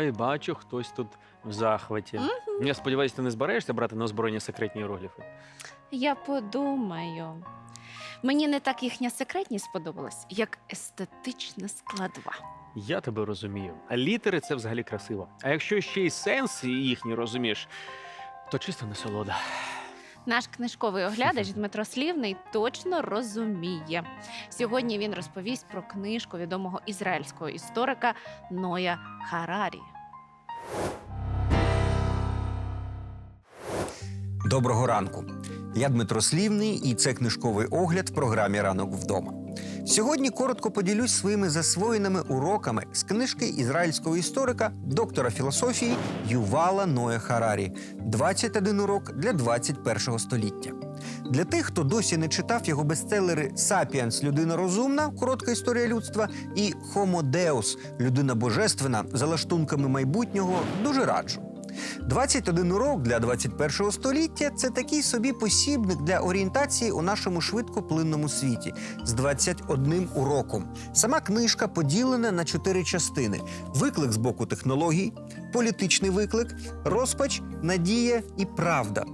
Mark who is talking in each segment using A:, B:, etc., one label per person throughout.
A: Ой, бачу, хтось тут в захваті. Я сподіваюся, ти не збираєшся брати на озброєння секретні іерогліфи.
B: Я подумаю. Мені не так їхня секретність сподобалась, як естетична складова.
A: Я тебе розумію. А літери це взагалі красиво. А якщо ще й сенс їхній розумієш, то чисто насолода.
B: Наш книжковий оглядач Дмитро Слівний точно розуміє. Сьогодні він розповість про книжку відомого ізраїльського історика Ноя Харарі.
C: Доброго ранку. Я Дмитро Слівний, і це книжковий огляд в програмі Ранок вдома. Сьогодні коротко поділюсь своїми засвоєними уроками з книжки ізраїльського історика, доктора філософії Ювала Ноя Харарі «21 урок для 21 століття. Для тих, хто досі не читав його бестселери Сапіенс Людина розумна, коротка історія людства і Deus Людина божественна за лаштунками майбутнього, дуже раджу. 21 урок для 21 століття це такий собі посібник для орієнтації у нашому швидкоплинному світі з 21 уроком. Сама книжка поділена на чотири частини: виклик з боку технологій, політичний виклик, розпач, надія і правда.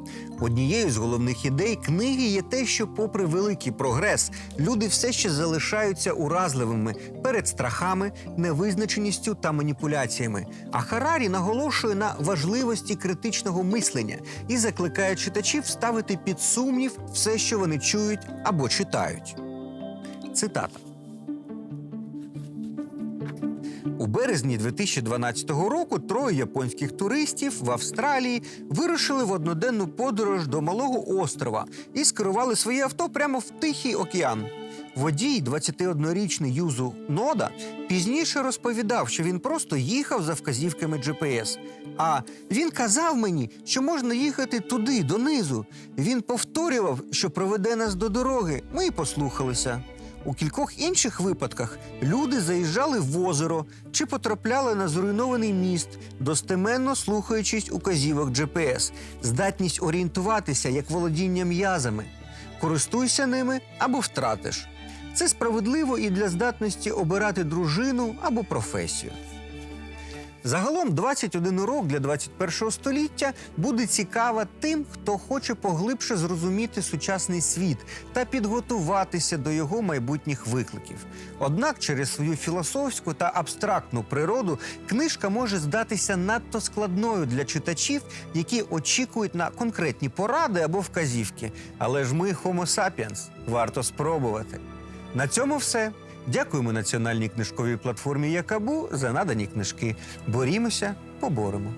C: Однією з головних ідей книги є те, що, попри великий прогрес, люди все ще залишаються уразливими перед страхами, невизначеністю та маніпуляціями. А Харарі наголошує на важливості критичного мислення і закликає читачів ставити під сумнів все, що вони чують або читають. Цитата. У березні 2012 року троє японських туристів в Австралії вирушили в одноденну подорож до малого острова і скерували своє авто прямо в Тихий океан. Водій, 21-річний Юзу Нода, пізніше розповідав, що він просто їхав за вказівками GPS. А він казав мені, що можна їхати туди, донизу. Він повторював, що проведе нас до дороги. Ми й послухалися. У кількох інших випадках люди заїжджали в озеро чи потрапляли на зруйнований міст, достеменно слухаючись указівок GPS, здатність орієнтуватися як володіння м'язами. Користуйся ними або втратиш. Це справедливо і для здатності обирати дружину або професію. Загалом 21 урок для 21 століття буде цікава тим, хто хоче поглибше зрозуміти сучасний світ та підготуватися до його майбутніх викликів. Однак, через свою філософську та абстрактну природу книжка може здатися надто складною для читачів, які очікують на конкретні поради або вказівки. Але ж ми Homo sapiens, варто спробувати. На цьому все. Дякуємо національній книжковій платформі Якабу за надані книжки. Борімося, поборемо.